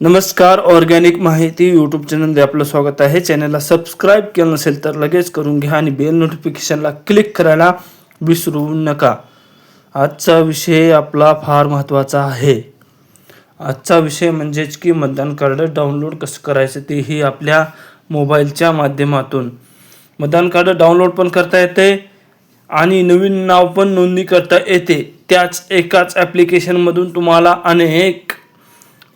नमस्कार ऑर्गॅनिक माहिती यूट्यूब चॅनलमध्ये आपलं स्वागत आहे. चॅनलला सबस्क्राईब केलं नसेल तर लगेच करून घ्या आणि बेल नोटिफिकेशनला क्लिक करायला विसरू नका. आजचा विषय आपला फार महत्त्वाचा आहे. आजचा विषय म्हणजेच की मतदान कार्ड डाउनलोड कसं करायचं तेही आपल्या मोबाईलच्या माध्यमातून. मतदान कार्ड डाउनलोड पण करता येते आणि नवीन नाव पण नोंदणी करता येते. त्याच एकाच ॲप्लिकेशनमधून तुम्हाला अनेक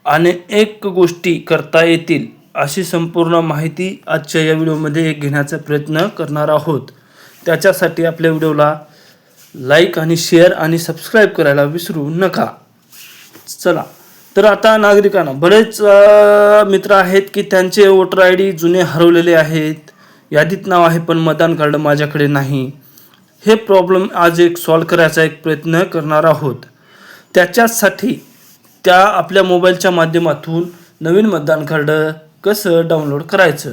अनेक गोष्टी करता येतील अशी संपूर्ण माहिती आजच्या या व्हिडिओमध्ये घेण्याचा प्रयत्न करणार आहोत. त्याच्यासाठी आपल्या व्हिडिओला लाईक आणि शेअर आणि सबस्क्राईब करायला विसरू नका. चला तर आता नागरिकांना बरेच मित्र आहेत की त्यांचे वोटर आय डी जुने हरवलेले आहेत. यादीत नाव आहे पण मतदान कार्ड माझ्याकडे नाही. हे प्रॉब्लेम आज एक सॉल्व करायचा एक प्रयत्न करणार आहोत. त्याच्यासाठी त्या आपल्या मोबाईलच्या माध्यमातून नवीन मतदान कार्ड कसं डाउनलोड करायचं?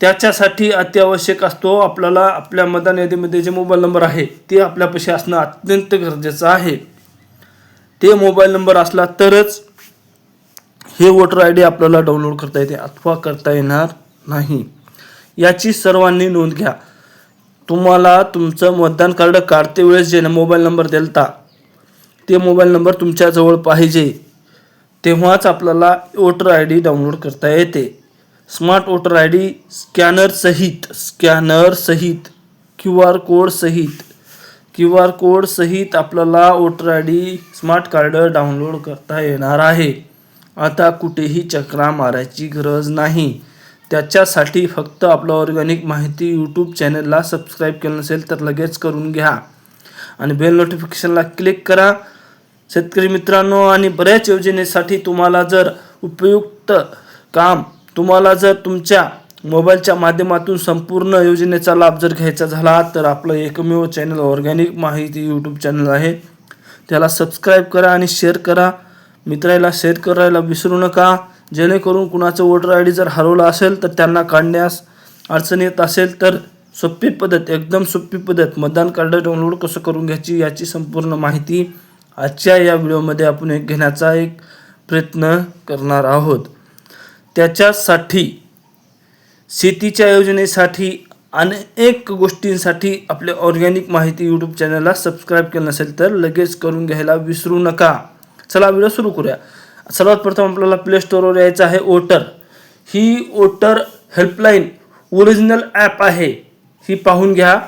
त्याच्यासाठी अत्यावश्यक असतो आपल्याला आपल्या मतदान यादीमध्ये जे मोबाईल नंबर आहे ते आपल्यापाशी असणं अत्यंत गरजेचं आहे. ते मोबाईल नंबर असला तरच हे वोटर आय डी आपल्याला डाउनलोड करता येते अथवा करता येणार नाही. याची सर्वांनी नोंद घ्या. तुम्हाला तुमचं मतदान कार्ड काढते वेळेस जे मोबाईल नंबर दिलता ते मोबाईल नंबर तुमच्याजवळ पाहिजे. तेव्हाच आपल्याला वोटर आय डी डाउनलोड करता येते. Smart voter I D scanner सहित स्कॅनर सहित क्यू आर कोड सहित क्यू आर कोड सहित आपल्याला voter I D smart card download करता येणार आहे. आता कुठेही चक्रा मारायची गरज नाही. त्याच्यासाठी फक्त आपलं ऑर्गॅनिक माहिती यूट्यूब चॅनलला सबस्क्राईब केलं नसेल तर लगेच करून घ्या. आणि बेल नोटिफिकेशनला क्लिक करा. शेतकरी मित्रांनो आणि बऱ्याच योजनेसाठी तुम्हाला जर उपयुक्त काम तुम्हाला जर तुमच्या मोबाईलच्या माध्यमातून संपूर्ण योजनेचा लाभ जर घ्यायचा झाला तर आपलं एकमेव चॅनल ऑर्गॅनिक माहिती यूट्यूब चॅनल आहे. त्याला सबस्क्राईब करा आणि शेअर करा. मित्राला शेअर करायला विसरू नका. जेणेकरून कुणाचं वोटर आय डी जर हरवलं असेल तर त्यांना काढण्यास अडचण येत असेल तर सोपी पद्धत एकदम सोपी पद्धत मतदान कार्ड डाउनलोड कसं करून घ्यायची याची संपूर्ण माहिती आजच्या या व्हिडिओमध्ये आपण एक घेण्याचा एक प्रयत्न करणार आहोत. त्याच्यासाठी शेतीच्या योजनेसाठी अनेक गोष्टींसाठी आपले ऑर्गॅनिक माहिती यूट्यूब चॅनलला सबस्क्राईब केलं नसेल तर लगेच करून घ्यायला विसरू नका. चला व्हिडिओ सुरू करूया. सर्वात प्रथम आपल्याला प्ले स्टोअरवर यायचं आहे ओटर ही ओटर हेल्पलाईन ओरिजिनल ॲप आहे. ही पाहून घ्या.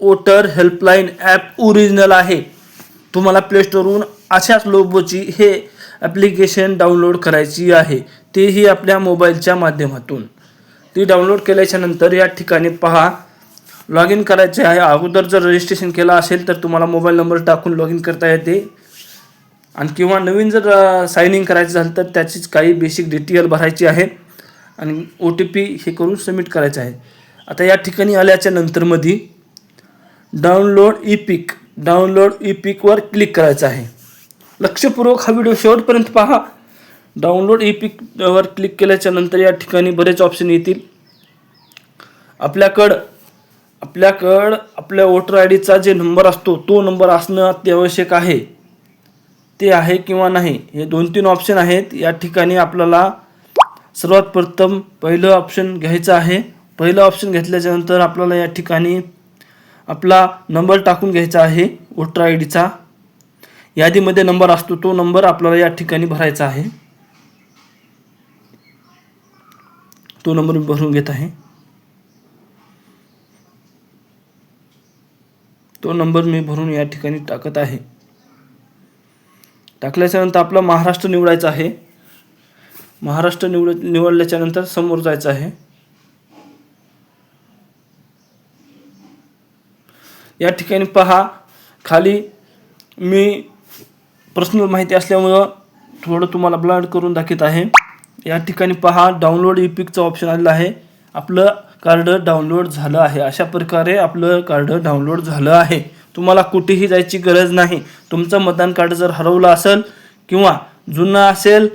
ओटर हेल्पलाईन ॲप ओरिजिनल आहे. तुम्हाला प्ले अशाच लोबोची हे ॲप्लिकेशन डाउनलोड करायची आहे. तेही आपल्या मोबाईलच्या माध्यमातून. ती डाउनलोड केल्याच्यानंतर या ठिकाणी पहा. लॉग इन करायचे आहे. अगोदर जर रजिस्ट्रेशन केलं असेल तर तुम्हाला मोबाईल नंबर टाकून लॉग इन करता येते. आणि किंवा नवीन जर साईन इन करायचं झालं तर त्याचीच काही बेसिक डिटेल भरायची आहे. आणि ओ टी पी हे करून सबमिट करायचं आहे. आता या ठिकाणी आल्याच्या नंतरमध्ये download E Pik download E पिकवर क्लिक करायचं आहे. लक्षपूर्वक हा व्हिडिओ शेवटपर्यंत पहा. डाउनलोड ई पिकवर क्लिक केल्याच्यानंतर या ठिकाणी बरेच ऑप्शन येतील. आपल्याकडं आपल्याकडं आपल्या वोटर आय डीचा जे नंबर असतो तो नंबर असणं अत्यावश्यक आहे. ते आहे किंवा नाही हे दोन तीन ऑप्शन आहेत. या ठिकाणी आपल्याला सर्वात प्रथम पहिलं ऑप्शन घ्यायचं आहे. पहिलं ऑप्शन घेतल्याच्यानंतर आपल्याला या ठिकाणी आपला नंबर टाकून घ्यायचा आहे वोटर आय डीचा. यादीमध्ये नंबर असतो तो नंबर आपल्याला या ठिकाणी भरायचा आहे. तो नंबर मी भरून घेत आहे. तो नंबर मी भरून या ठिकाणी टाकत आहे. टाकल्याच्यानंतर आपला महाराष्ट्र निवडायचा आहे. महाराष्ट्र निवड निवडल्याच्यानंतर समोर जायचं आहे. या ठिकाणी पहा. खाली मी पर्सनल माहिती असल्यामुळं थोडं तुम्हाला ब्लड करून दाखवत आहे. या ठिकाणी पहा डाउनलोड ई पिकचं ऑप्शन आलेलं आहे. आपलं कार्ड डाउनलोड झालं आहे. अशा प्रकारे आपलं कार्ड डाउनलोड झालं आहे. तुम्हाला कुठेही जायची गरज नाही. तुमचं मतदान कार्ड जर हरवलं असेल किंवा जुनं असेल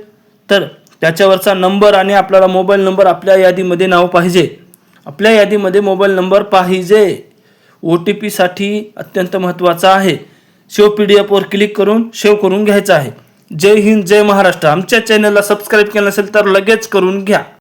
तर त्याच्यावरचा नंबर आणि आपल्याला मोबाईल नंबर आपल्या यादीमध्ये नाव पाहिजे. आपल्या यादीमध्ये मोबाईल नंबर पाहिजे. ओ टी पीसाठी अत्यंत महत्त्वाचा आहे. शेव पी डी एफवर क्लिक करून शेव करून घ्यायचा आहे. जय हिंद जय महाराष्ट्र. आमच्या चॅनलला सबस्क्राईब केलं नसेल तर लगेच करून घ्या.